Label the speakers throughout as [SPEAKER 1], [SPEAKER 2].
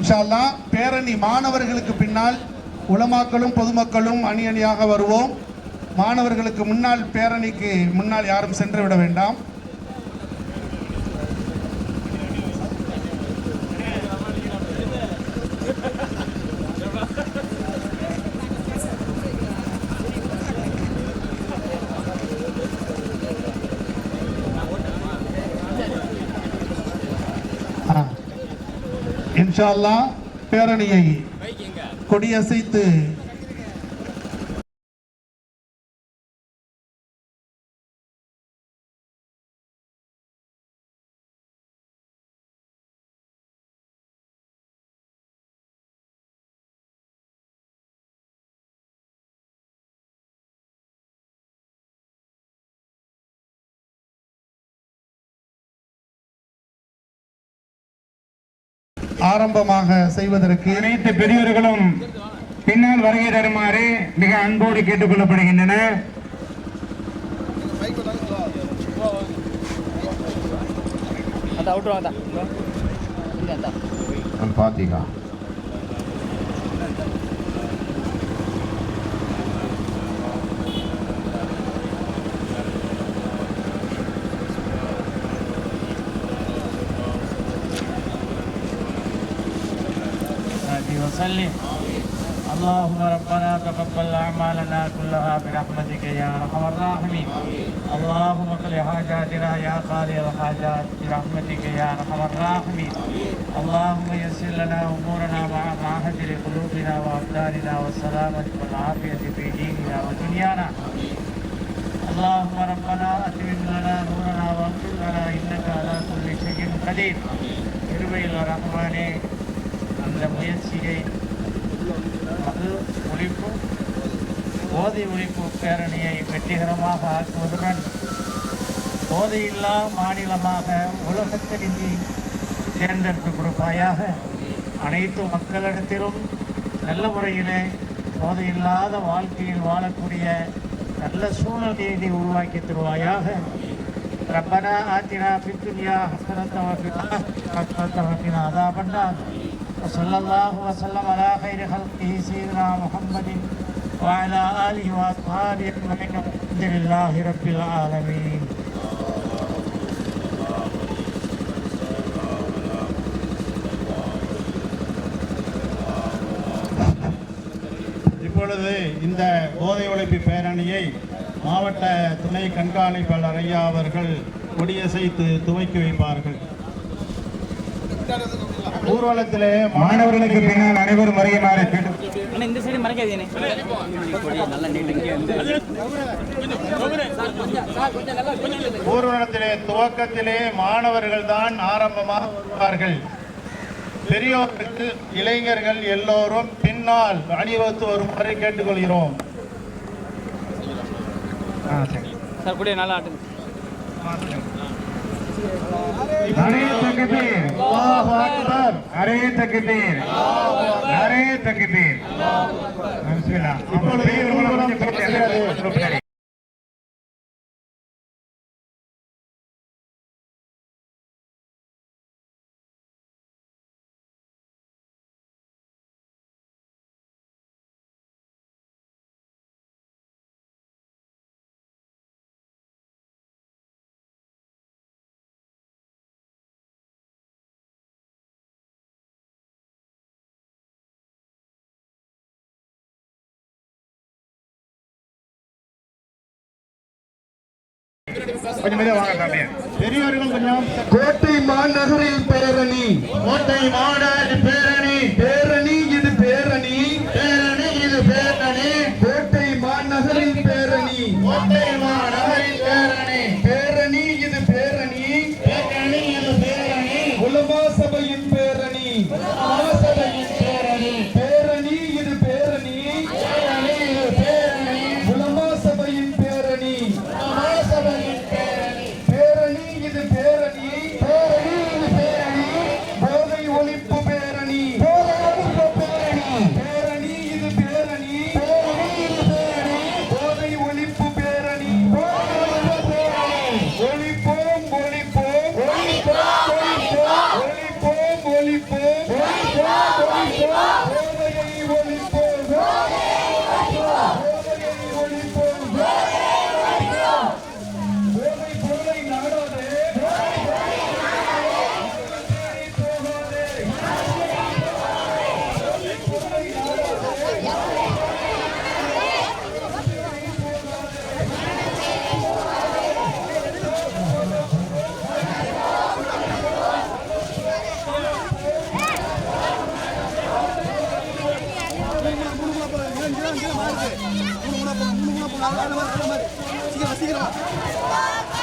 [SPEAKER 1] இன்ஷா பேரணி மாணவர்களுக்கு பின்னால் உலமாக்களும் பொதுமக்களும் அணி அணியாக வருவோம். மாணவர்களுக்கு முன்னால் பேரணிக்கு முன்னால் யாரும் சென்று விட வேண்டாம். இன்ஷா அல்லாஹ் பேரணியை கொடியசைத்து ஆரம்பமாக செய்வதற்கு
[SPEAKER 2] அனைத்து பெரியவர்களும் பின்னால் வருகை தருமாறு மிக அன்போடு கேட்டுக்கொள்ளப்படுகின்றன.
[SPEAKER 3] அந்த
[SPEAKER 4] وسلم اللهم ربنا تقبل أعمالنا كلها برحمتك يا أرحم الراحمين اللهم اقض حاجاتنا يا قاضي الحاجات برحمتك يا أرحم الراحمين اللهم يسر لنا أمورنا مع راحة لقلوبنا وأبداننا والسلامة والعافية في ديننا ودنيانا اللهم ربنا أتمم லனா நூரனா واغفر لنا إنك على كل شيء قدير கிருபையில் ரஹ்மானே அந்த முயற்சியை மது ஒழிப்பு போதை ஒழிப்பு பேரணியை வெற்றிகரமாக ஆக்குவதுடன் போதையில்லா மாநிலமாக உலகத்தில் இந்தி தேர்ந்தெடுத்து கொடுப்பாயாக அனைத்து மக்களிடத்திலும் நல்ல முறையிலே போதையில்லாத வாழ்க்கையில் வாழக்கூடிய நல்ல சூழ்நிலையை நீ உருவாக்கி தருவாயாக ربنا آتنا في الدنيا حسنة وفي الآخرة حسنة وقنا عذاب النار وصلى الله وسلم على خير خلقه سيدنا محمد وعلى آله وأصحابه أجمعين الحمد لله رب العالمين
[SPEAKER 1] இப்பொழுது இந்த போதை ஒழிப்பு பேரணியை மாவட்ட துணை கண்காணிப்பாளர் ஐயா அவர்கள் கொடியசைத்து துவக்கி வைப்பார்கள் ஊர்வலத்திலே
[SPEAKER 2] மாணவர்களுக்கு பின்னால் அனைவரும் வருகையுமாறு கேட்டு
[SPEAKER 3] இந்த சைடு மறைக்காதீங்க.
[SPEAKER 1] ஊர்வலத்திலே துவக்கத்திலே மாணவர்கள் தான் ஆரம்பமாக வருவார்கள் பெரியோருக்கு இளைஞர்கள் எல்லோரும் பின்னால் அணிவகுத்து வருமாறு கேட்டுக்கொள்கிறோம்.
[SPEAKER 3] சார். கூட நல்லா ஆட்டுங்க.
[SPEAKER 1] নারে
[SPEAKER 2] তকবীর আল্লাহু আকবার নারে তকবীর
[SPEAKER 1] নারে
[SPEAKER 2] তকবীর
[SPEAKER 1] বিসমিল্লাহ
[SPEAKER 2] கொஞ்சம்
[SPEAKER 5] கோட்டை மாநகரில் பேரணி
[SPEAKER 1] கோட்டை மாநகர்
[SPEAKER 5] மூணு
[SPEAKER 1] மூணு மூணு மூணு
[SPEAKER 5] மூணு சீக்கிரம் சீக்கிரம்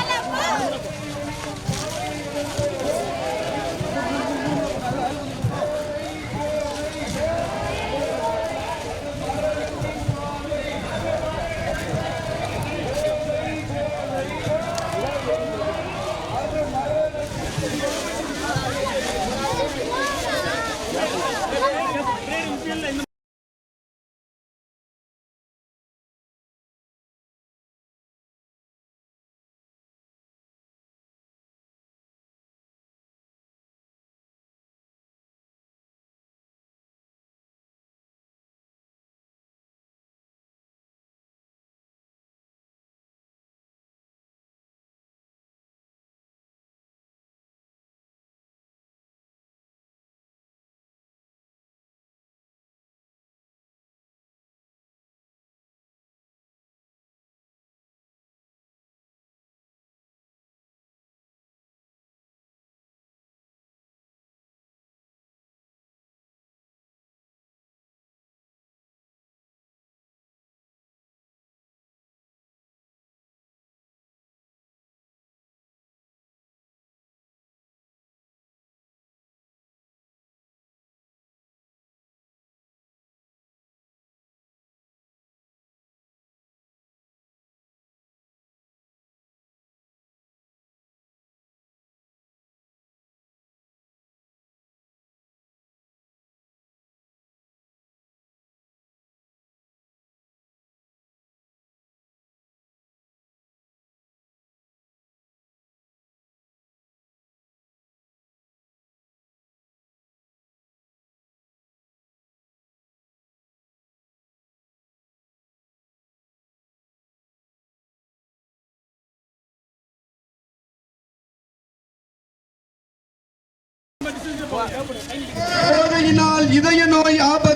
[SPEAKER 5] கோவிலினால் இதய நோய் ஆபத்து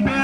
[SPEAKER 3] Bill.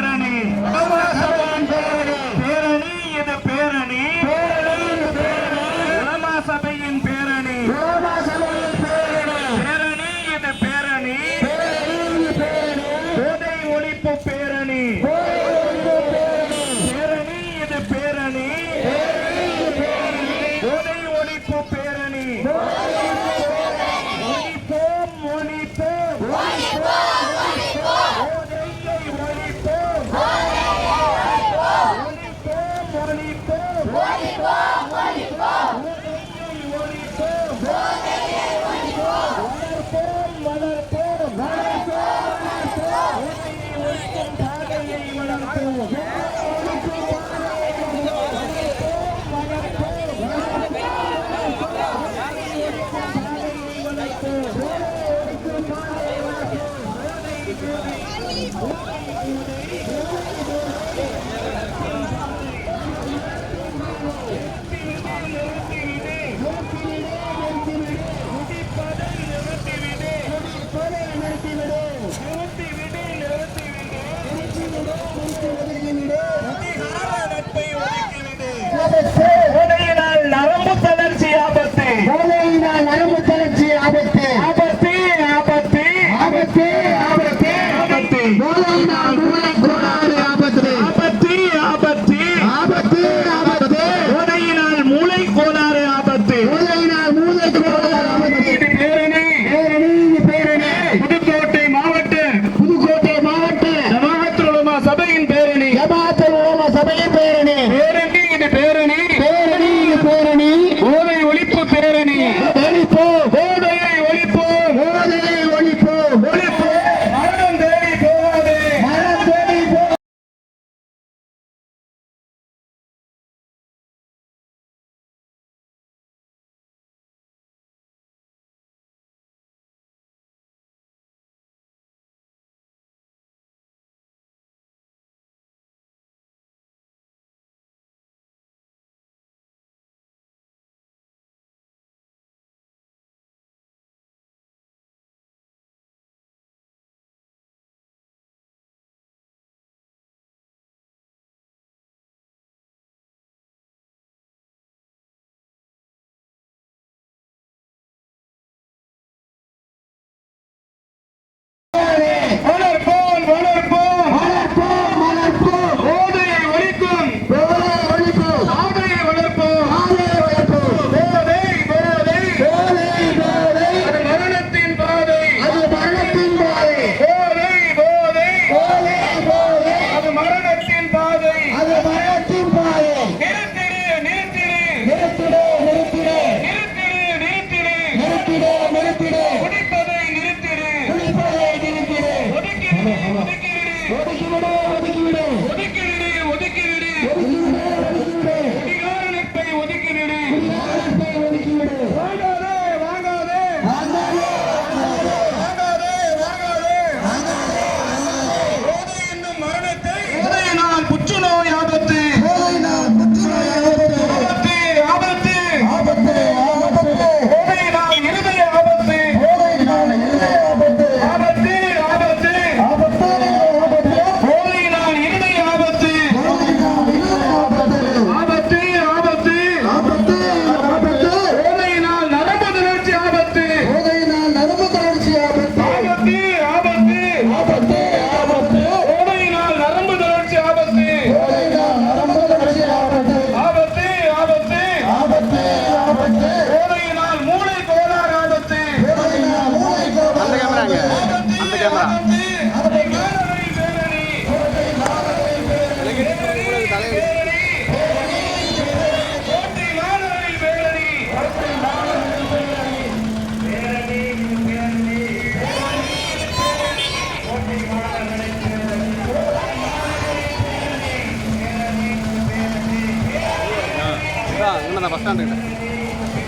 [SPEAKER 3] ஸ்டாண்டுக்கிட்ட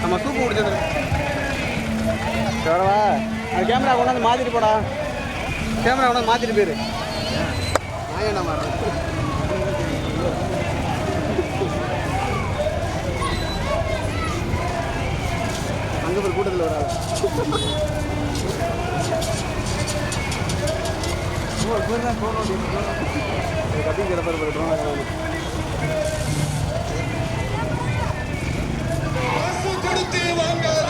[SPEAKER 3] நம்ம தூக்கு பிடிச்சது வரவா அந்த கேமரா கொண்டாந்து மாற்றிட்டு போடா. கேமரா கொண்டாந்து மாற்றிட்டு போயிரு. நான் என்ன மாறேன் அங்கே ஒரு கூட்டத்தில்
[SPEAKER 5] ஒரு ஆள் அப்படிங்கிற பேர் போயிட்டோம் Tiwanga.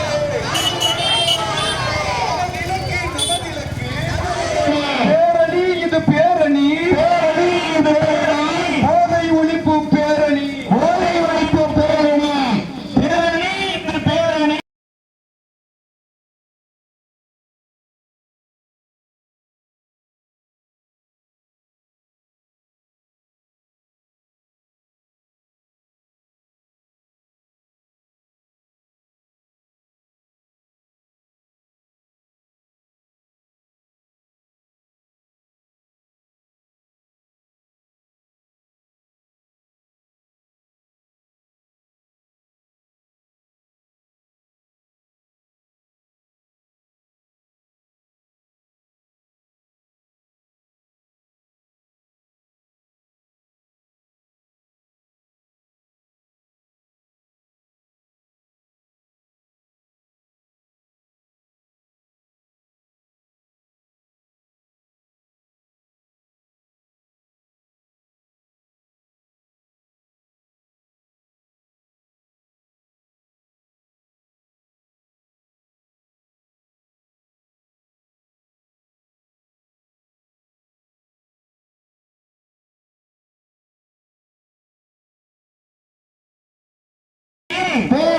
[SPEAKER 5] Hey!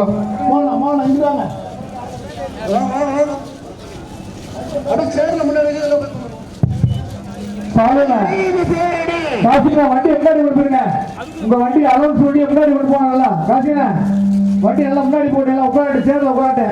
[SPEAKER 5] மாட்டோம் மோனா மோனா
[SPEAKER 6] இங்கிறாங்க வண்டி முன்னாடி கொடுத்துருங்க? உங்க வண்டி அலோன் சொல்லி முன்னாடி கொண்டு போனாங்களா? காசினா வண்டி எல்லாம் முன்னாடி போட்டு எல்லாம் உட்காந்து சேர்ல உட்காந்து